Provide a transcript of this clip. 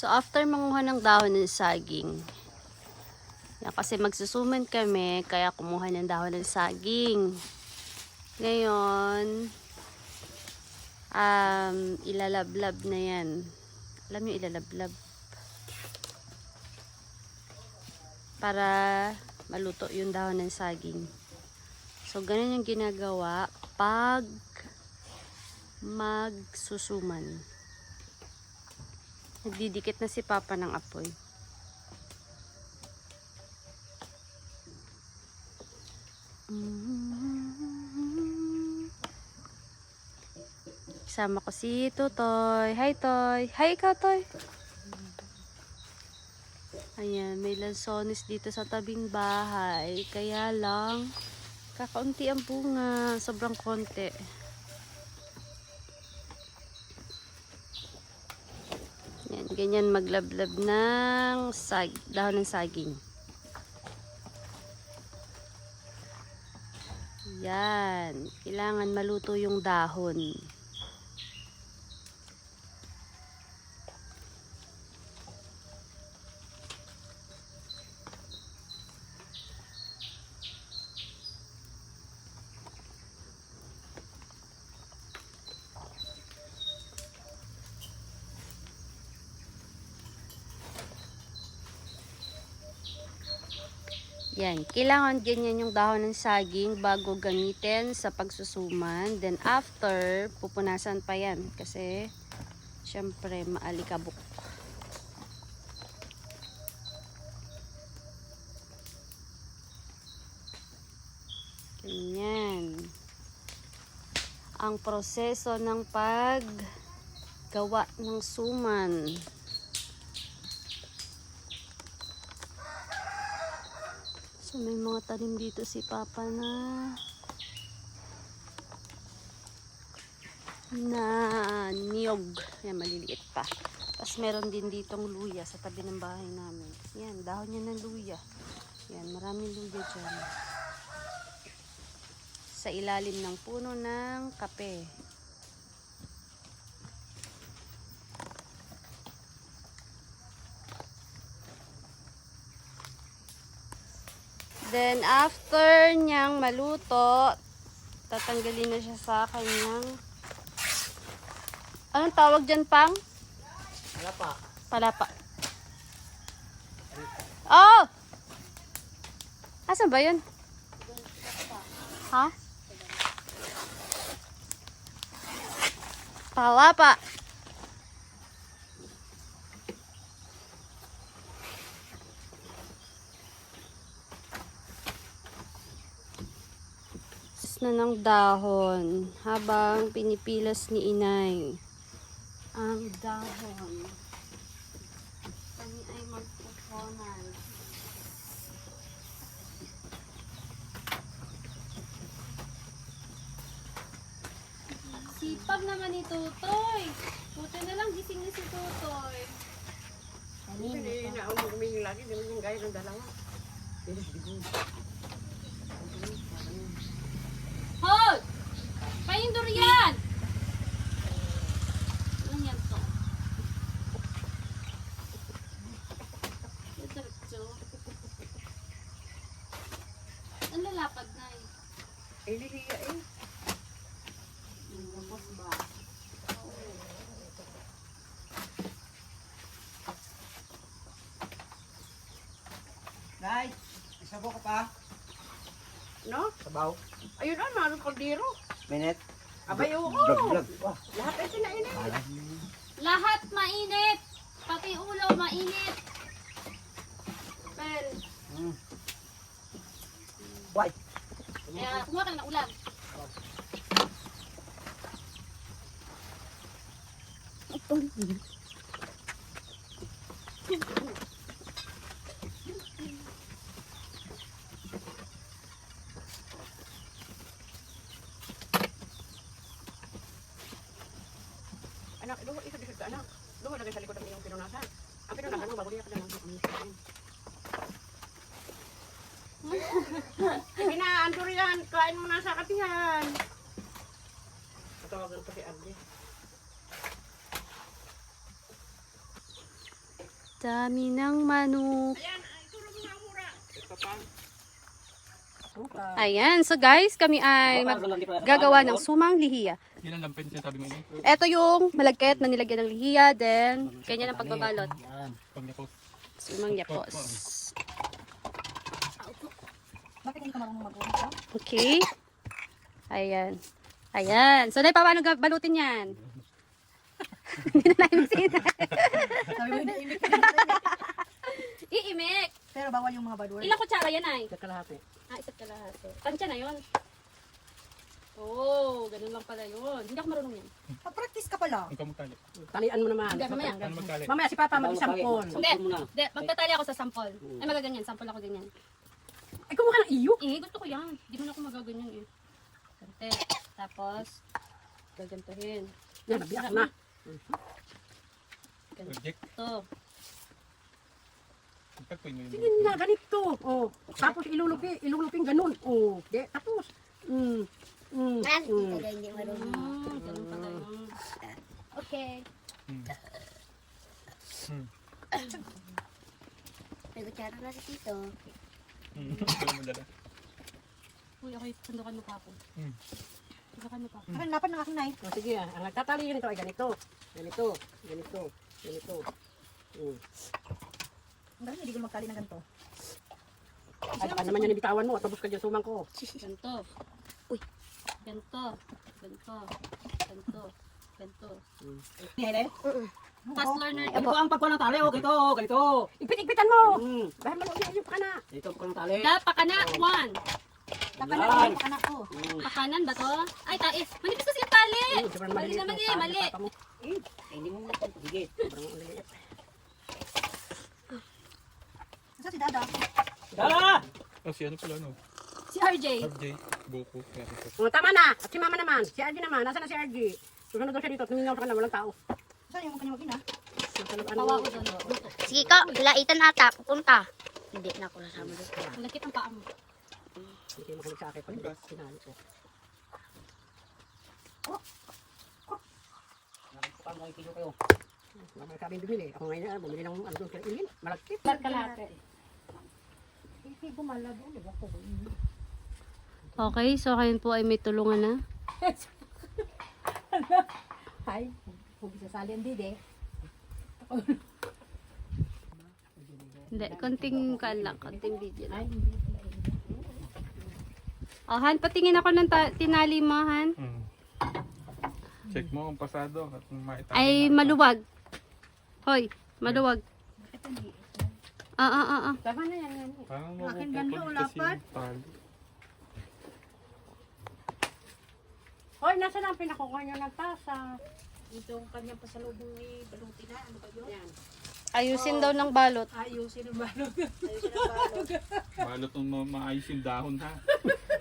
So, after manguha ng dahon ng saging, yan, kasi magsusuman kami, kaya kumuha ng dahon ng saging. Ngayon, um, ilalablab na yan. Alam niyo ilalablab? Para maluto yung dahon ng saging. So, ganun yung ginagawa pag magsusuman. Nagdidikit na si Papa ng apoy. Kasama ko si Tutoy. Hi, Toy. Hi, ikaw, Toy. Ayan, may lansones dito sa tabing bahay. Kaya lang, kakaunti ang bunga. Sobrang konti. Yan, ganyan maglablab ng sag, dahon ng saging. Yan, kailangan maluto yung dahon. Yan, kailangan ganyan yung dahon ng saging bago gamitin sa pagsusuman. Then after, pupunasan pa yan kasi syempre maalikabok. Ganyan. Ang proseso ng paggawa ng suman. May mga tanim dito si Papa na na niyog. Yan, maliliit pa. Tapos meron din ditong luya sa tabi ng bahay namin. Yan, dahon niya ng luya. Yan, maraming luya dyan. Sa ilalim ng puno ng kape. Then, after niyang maluto, tatanggalin na siya sa kanyang... Anong tawag dyan, Pang? Wala pa. Palapa. Oh! Asan ba yun? Ha? Palapa. Sus na ng dahon habang pinipilas ni inay ang dahon. Kami ay magpuponan. Sipag naman ni Tutoy. Buti na lang gising na si Tutoy. Hindi na ako lagi. Hindi mo gaya ng dalawa. Hoy! Paindur yan! Ano yan to? Diretso. Lalapad na eh. Eh, liliya eh. Tapos ba? Nay, isabo ka pa? No? Sabaw. Ayun ano, ano kaldero. Minute. Abay, oo. Vlog, vlog. Lahat ay sinainay. alam. Lahat mainit! Pati ulo mainit! Pel, Hmm. Why? kaya kumuha ka na ng ulam. Anak, doon, isa dito anak. Doon, lagay sa likod ang iyong pinunasan. Ang pinunasan mo, bago niya ka na lang. Sige na, Andurian, kain mo na sa katihan. Tatawagan ko si Arde. Dami ng manok. Ayan, so guys, kami ay gagawa ng sumang lihiya. Ito yung malagkit na nilagyan ng lihiya, then ganyan ang pagbabalot. Sumang yapos. Bakit hindi ka marunong mag-uwi? Okay. Ayan. Ayan. So, Nay, paano balutin yan? Hindi na namin sina. Sabi mo, hindi imik. Iimik. Pero bawal yung mga badwar. Ilang kutsara yan, ay? Sa kalahati. Ah, isa't kalahati. Tansya na yun. Oh, ganun lang pala yun. Hindi ako marunong yan. Pa-practice ka pala. Ang kamagtali. Talian mo naman. Hindi, mamaya. Ano magtali? Mamaya si Papa mag-isampol. Hindi. Hindi, magtatali ako sa sample. Ay, magaganyan. Sample ako ganyan. Ay, kumuha ng iyo. Eh, gusto ko yan. Hindi mo na ako magaganyan eh. Kante. Tapos, gagantuhin. Yan, nabiyak na. Project. Ito. Pagpagpin mo Sige na, ganito. Oh. Tapos ilulupi, iluluping ganun. Oh. De, tapos. Mm. Mm. Mm. Mm, ganun pala yun. Okay. Hmm. Hmm. May kutsara na sa tito. Hmm. Wala mo dala. Uy, okay. Sundukan mo pa ako. Hmm. Sundukan mo pa ako. Parang lapan ng aking nai. Oh, sige. Ang nagtatali nito ay ganito. Ganito. Ganito. Ganito. Mm. Ang galing, hindi ko magtali ng ganito. Ay, baka naman yan ibitawan mo. Tapos ka dyan sumang ko. Ganto. Uy. Ganto. Ganto. Ganto. Ganto. Ni Helen? Fast learner Ito ang pagkuha ng tali. Oh, ganito. Ganito. Ipit-ipitan mo. Mm. Dahil maluwi yung kana. Dito ang pagkuha ng tali. Dapa ka na. One. Takalan Yan. ko anak ko. Mm. Pakanan ba to? Ay, tais. Manipis kasi yung tali. Mm, Mali maliit na ng mali. mo. Mm. Hindi mo na. Sige. Saan si Dada? Dala! Oh, si ano pala, no? Si RJ. RJ. Goku. Oh, tama na. At si mama naman. Si RG naman. Nasaan na si RG? Susunod daw siya dito. Tumingin sa kanila. Walang tao. Saan yung kanyang mag-ina? Nasa loob, Pawa ano, ko doon. Sige ka, ilaitan ata. Pupunta. Hindi na ako nasama doon. Ang lakit ang paa mo. Hindi makinig sa akin. Pag sinali ko. Mamaya sabi yung bumili. Ako ngayon na bumili ng ano doon Ilin. Malagkit. Kalate. Hindi gumala doon. Diba ko? Okay, so kayo po ay may tulungan na. Ay, huwag sasali ang dide. Hindi, konting kalak, konting video lang. Oh, Han, patingin ako ng tinali mo, Han. Hmm. Check mo kung pasado at maitali Ay, na. maluwag. Hoy, maluwag. Ah, ah, ah, ah. Tama na yan. yan. Parang wala kasi yung tali. Nasa na ang pinakuha niyo ng tasa? Itong kanyang pasalubong ni Baluti na. Ano ba yun? Yan. Ayusin daw ng balot. Ayusin ang balot. Balot ng ma- maayos yung dahon ha.